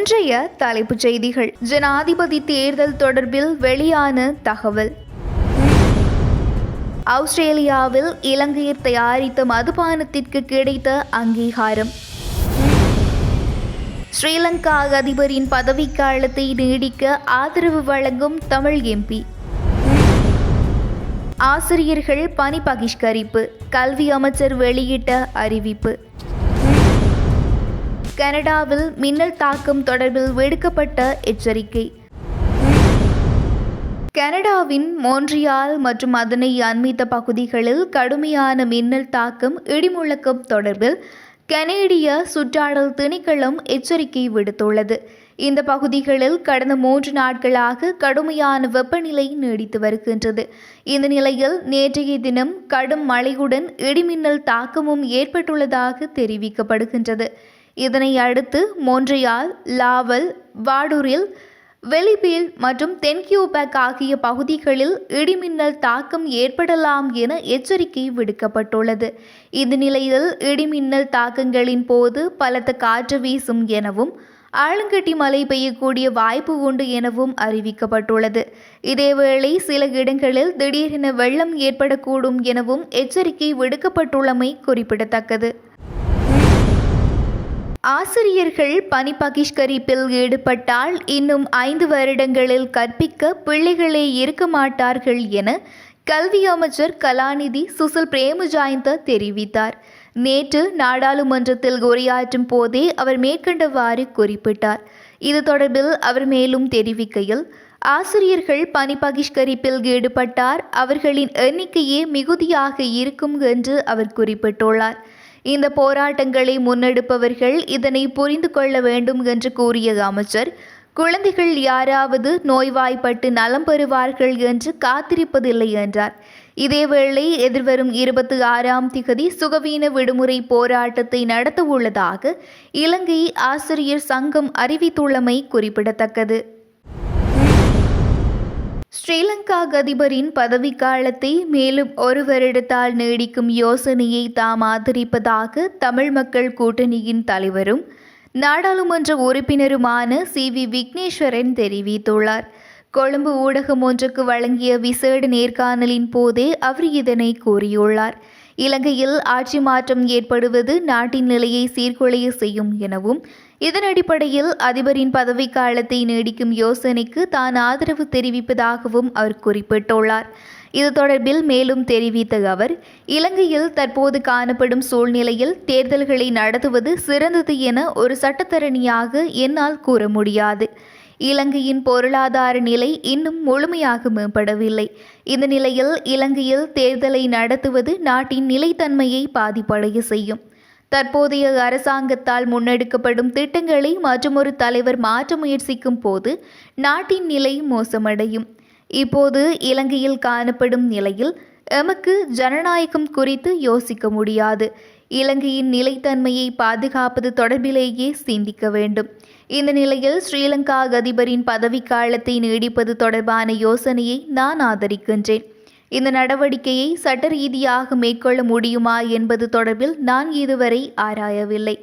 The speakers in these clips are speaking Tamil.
இன்றைய தலைப்புச் செய்திகள். ஜனாதிபதி தேர்தல் தொடர்பில் வெளியான தகவல். ஆஸ்திரேலியாவில் இலங்கையர் தயாரித்த மதுபானத்திற்கு கிடைத்த அங்கீகாரம். ஸ்ரீலங்கா அதிபரின் பதவிக்காலத்தை நீடிக்க ஆதரவு வழங்கும் தமிழ் எம்பி. ஆசிரியர்கள் பணி பகிஷ்கரிப்பு. கல்வி அமைச்சர் வெளியிட்ட அறிவிப்பு. கனடாவில் மின்னல் தாக்கம் தொடர்பில் விடுக்கப்பட்ட எச்சரிக்கை. கனடாவின் மோன்ட்ரியால் மற்றும் அதனை அண்மித்த பகுதிகளில் கடுமையான மின்னல் தாக்கம் இடிமுழக்கம் தொடர்பில் கனேடிய சுற்றாடல் திணைக்களம் எச்சரிக்கை விடுத்துள்ளது. இந்த பகுதிகளில் கடந்த மூன்று நாட்களாக கடுமையான வெப்பநிலை நீடித்து வருகின்றது. இந்த நிலையில் நேற்றைய தினம் கடும் மழையுடன் இடிமின்னல் தாக்கமும் ஏற்பட்டுள்ளதாக தெரிவிக்கப்படுகின்றது. இதனை அடுத்து மோன்ட்ரியால் லாவல் வாடூரில் வெளிபீல் மற்றும் தென்கியூபேக் ஆகிய பகுதிகளில் இடிமின்னல் தாக்கம் ஏற்படலாம் என எச்சரிக்கை விடுக்கப்பட்டுள்ளது. இந்த நிலையில் இடிமின்னல் தாக்கங்களின் போது பலத்த காற்று வீசும் எனவும் ஆலங்கட்டி மழை பெய்யக்கூடிய வாய்ப்பு உண்டு எனவும் அறிவிக்கப்பட்டுள்ளது. இதேவேளை சில இடங்களில் திடீரென வெள்ளம் ஏற்படக்கூடும் எனவும் எச்சரிக்கை விடுக்கப்பட்டுள்ளமை குறிப்பிடத்தக்கது. ஆசிரியர்கள் பணி பகிஷ்கரிப்பில் ஈடுபட்டால் இன்னும் ஐந்து வருடங்களில் கற்பிக்க பிள்ளைகளே இருக்க மாட்டார்கள் என கல்வி அமைச்சர் கலாநிதி சுசில் பிரேமஜாயந்த தெரிவித்தார். நேற்று நாடாளுமன்றத்தில் உரையாற்றும் போதே அவர் மேற்கண்டவாறு குறிப்பிட்டார். இது தொடர்பில் அவர் மேலும் தெரிவிக்கையில் ஆசிரியர்கள் பணி பகிஷ்கரிப்பில் ஈடுபட்டார் அவர்களின் எண்ணிக்கையே மிகுதியாக இருக்கும் என்று அவர் குறிப்பிட்டுள்ளார். இந்த போராட்டங்களை முன்னெடுப்பவர்கள் இதனை புரிந்து கொள்ள வேண்டும் என்று கூறிய அமைச்சர் குழந்தைகள் யாராவது நோய்வாய்ப்பட்டு நலம் பெறுவார்கள் என்று காத்திருப்பதில்லை என்றார். இதேவேளை எதிர்வரும் இருபத்தி ஆறாம் திகதி சுகவீன விடுமுறை போராட்டத்தை நடத்த உள்ளதாக இலங்கை ஆசிரியர் சங்கம் அறிவித்துள்ளமை குறிப்பிடத்தக்கது. ஸ்ரீலங்கா அதிபரின் பதவிக்காலத்தை மேலும் ஒரு வருடத்தால் நீடிக்கும் யோசனையை தாம் ஆதரிப்பதாக தமிழ் மக்கள் கூட்டணியின் தலைவரும் நாடாளுமன்ற உறுப்பினருமான சி. வி. விக்னேஸ்வரன் தெரிவித்துள்ளார். கொழும்பு ஊடகம் ஒன்றுக்கு வழங்கிய விசேட நேர்காணலின் போதே அவர் இதனை கூறியுள்ளார். இலங்கையில் ஆட்சி மாற்றம் ஏற்படுவது நாட்டின் நிலையை சீர்குலைய செய்யும் எனவும் இதன் அடிப்படையில் அதிபரின் பதவிக்காலத்தை நீடிக்கும் யோசனைக்கு தான் ஆதரவு தெரிவிப்பதாகவும் அவர் குறிப்பிட்டுள்ளார். இது தொடர்பில் மேலும் தெரிவித்த அவர் இலங்கையில் தற்போது காணப்படும் சூழ்நிலையில் தேர்தல்களை நடத்துவது சிறந்தது என ஒரு சட்டத்தரணியாக என்னால் கூற முடியாது. இலங்கையின் பொருளாதார நிலை இன்னும் முழுமையாக மேம்படவில்லை. இந்த நிலையில் இலங்கையில் தேர்தலை நடத்துவது நாட்டின் நிலைத்தன்மையை பாதிப்படைய செய்யும். தற்போதைய அரசாங்கத்தால் முன்னெடுக்கப்படும் திட்டங்களை மற்றொரு தலைவர் மாற்ற முயற்சிக்கும் போது நாட்டின் நிலை மோசமடையும். இப்போது இலங்கையில் காணப்படும் நிலையில் எமக்கு ஜனநாயகம் குறித்து யோசிக்க முடியாது. இலங்கையின் நிலைத்தன்மையை பாதுகாப்பது தொடர்பிலேயே சிந்திக்க வேண்டும். இந்த நிலையில் ஸ்ரீலங்கா அதிபரின் பதவிக்காலத்தை நீடிப்பது தொடர்பான யோசனையை நான் ஆதரிக்கின்றேன். இந்த நடவடிக்கையை சட்ட ரீதியாக மேற்கொள்ள முடியுமா என்பது தொடர்பில் நான் இதுவரை ஆராயவில்லை.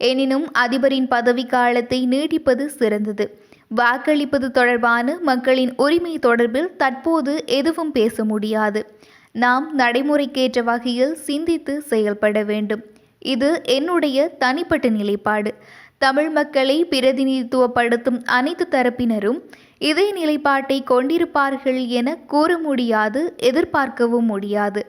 எனினும் அதிபரின் பதவிக்காலத்தை நீடிப்பது சிறந்தது. வாக்களிப்பது தொடர்பான மக்களின் உரிமை தொடர்பில் தற்போது எதுவும் பேச முடியாது. நாம் நடைமுறைக்கேற்ற வகையில் சிந்தித்து செயல்பட வேண்டும். இது என்னுடைய தனிப்பட்ட நிலைப்பாடு. தமிழ் மக்களை பிரதிநிதித்துவப்படுத்தும் அனைத்து தரப்பினரும் இதே நிலைப்பாட்டை கொண்டிருப்பார்கள் என கூற முடியாது எதிர்பார்க்கவும் முடியாது.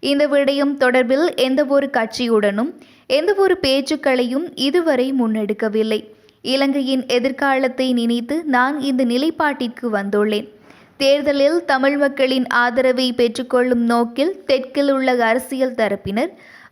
இந்த விடயம் தொடர்பில் எந்த ஒரு கட்சியுடனும் எந்த ஒரு பேச்சுக்களையும் இதுவரை முன்னெடுக்கவில்லை. இலங்கையின் எதிர்காலத்தை நினைத்து நான் இந்த நிலைப்பாட்டிற்கு வந்துள்ளேன். தேர்தலில் தமிழ் மக்களின் ஆதரவை பெற்றுக்கொள்ளும் நோக்கில் தெற்கில் உள்ள அரசியல் தரப்பினர்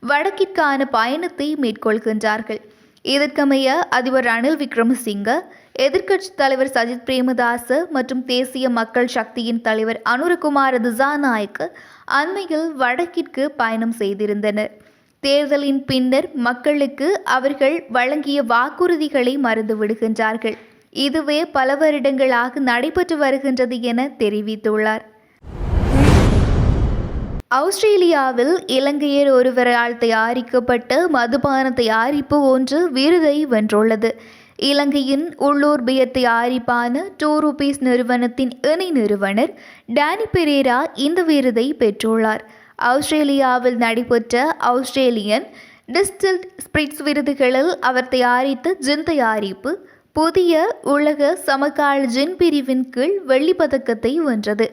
வடக்கிற்கான பயணத்தை மேற்கொள்கின்றார்கள். இதற்கமைய அதிபர் ரணில் விக்ரமசிங்க எதிர்க்கட்சித் தலைவர் சஜித் பிரேமதாச மற்றும் தேசிய மக்கள் சக்தியின் தலைவர் அனுரகுமார திசாநாயக்க அண்மையில் வடக்கிற்கு பயணம் செய்திருந்தனர். தேர்தலின் பின்னர் மக்களுக்கு அவர்கள் வழங்கிய வாக்குறுதிகளை மறந்து விடுகின்றார்கள். இதுவே பல வருடங்களாக நடைபெற்று வருகின்றது என தெரிவித்துள்ளார். ஆஸ்திரேலியாவில் இலங்கையர் ஒருவரால் தயாரிக்கப்பட்ட மதுபான தயாரிப்பு ஒன்று விருதை வென்றுள்ளது. இலங்கையின் உள்ளூர் பியர் தயாரிப்பான டூ ருபீஸ் நிறுவனத்தின் இணை நிறுவனர் டேனி பெரேரா இந்த விருதை பெற்றுள்ளார். ஆஸ்திரேலியாவில் நடைபெற்ற ஆஸ்திரேலியன் டிஸ்டில்ட் ஸ்பிரிட்ஸ் விருதுகளில் அவர் தயாரித்த ஜின் தயாரிப்பு புதிய உலக சமகால ஜின் பிரிவின் கீழ் வெள்ளிப்பதக்கத்தை வென்றது.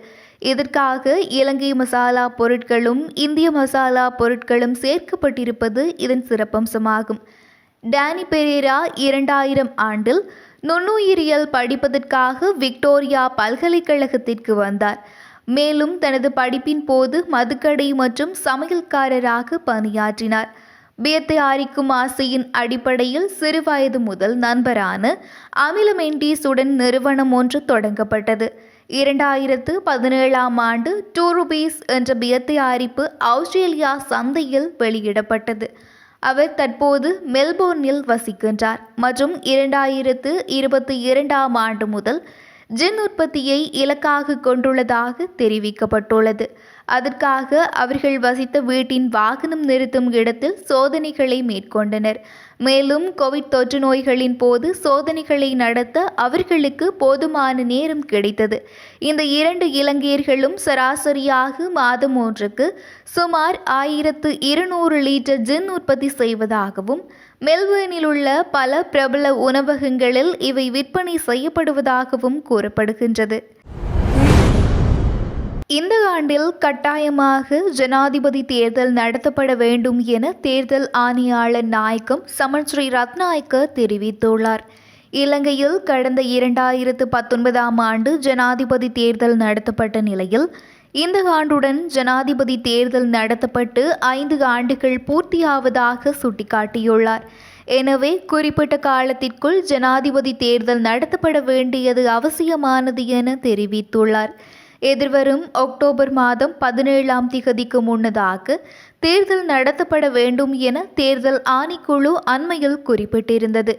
இதற்காக இலங்கை மசாலா பொருட்களும் இந்திய மசாலா பொருட்களும் சேர்க்கப்பட்டிருப்பது இதன் சிறப்பம்சமாகும். டேனி பெரேரா இரண்டாயிரம் ஆண்டில் நுண்ணுயிரியல் படிப்பதற்காக விக்டோரியா பல்கலைக்கழகத்திற்கு வந்தார். மேலும் தனது படிப்பின் போது மதுக்கடை மற்றும் சமையல்காரராக பணியாற்றினார். பியர் தயாரிக்கும் ஆசையின் அடிப்படையில் சிறுவயது முதல் நண்பரான அமிலமெண்டிஸுடன் நிறுவனம் ஒன்று தொடங்கப்பட்டது. இரண்டாயிரத்து பதினேழாம் ஆண்டு டூ ருபீஸ் என்ற பியர் தயாரிப்பு ஆஸ்திரேலியா சந்தையில் வெளியிடப்பட்டது. அவர் தற்போது மெல்போர்னில் வசிக்கின்றார். மற்றும் இரண்டாயிரத்து இருபத்தி இரண்டாம் ஆண்டு முதல் ஜின் உற்பத்தியை இலக்காக கொண்டுள்ளதாக தெரிவிக்கப்பட்டுள்ளது. அதற்காக அவர்கள் வசித்த வீட்டின் வாகனம் நிறுத்தும் இடத்தில் சோதனைகளை மேற்கொண்டனர். மேலும் கோவிட் தொற்று நோய்களின் போது சோதனைகளை நடத்த அவர்களுக்கு போதுமான நேரம் கிடைத்தது. இந்த இரண்டு இலங்கையர்களும் சராசரியாக மாதம் ஒன்றுக்கு சுமார் ஆயிரத்து இருநூறு லிட்டர் ஜின் உற்பத்தி செய்வதாகவும் மெல்வேனில் உள்ள பல பிரபல உணவகங்களில் இவை விற்பனை செய்யப்படுவதாகவும் கூறப்படுகின்றது. இந்த ஆண்டில் கட்டாயமாக ஜனாதிபதி தேர்தல் நடத்தப்பட வேண்டும் என தேர்தல் ஆணையாளர் நாயக்கம் சமன் ஸ்ரீ ரத்நாயக்க தெரிவித்துள்ளார். இலங்கையில் கடந்த இரண்டாயிரத்து பத்தொன்பதாம் ஆண்டு ஜனாதிபதி தேர்தல் நடத்தப்பட்ட நிலையில் இந்த ஆண்டுடன் ஜனாதிபதி தேர்தல் நடத்தப்பட்டு ஐந்து ஆண்டுகள் பூர்த்தியாவதாக சுட்டிக்காட்டியுள்ளார். எனவே குறிப்பிட்ட காலத்திற்குள் ஜனாதிபதி தேர்தல் நடத்தப்பட வேண்டியது அவசியமானது என தெரிவித்துள்ளார். எதிர்வரும் அக்டோபர் மாதம் பதினேழாம் திகதிக்கு முன்னதாக தேர்தல் நடத்தப்பட வேண்டும் என தேர்தல் ஆணைக்குழு அண்மையில் குறிப்பிட்டிருந்தது.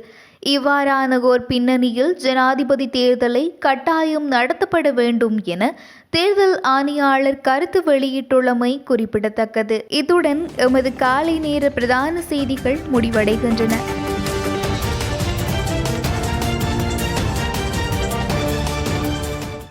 இவ்வாறான ஓர் பின்னணியில் ஜனாதிபதி தேர்தலை கட்டாயம் நடத்தப்பட வேண்டும் என தேர்தல் ஆணையாளர் கருத்து வெளியிட்டுள்ளமை குறிப்பிடத்தக்கது. இத்துடன் எமது காலை நேர பிரதான செய்திகள் முடிவடைகின்றன.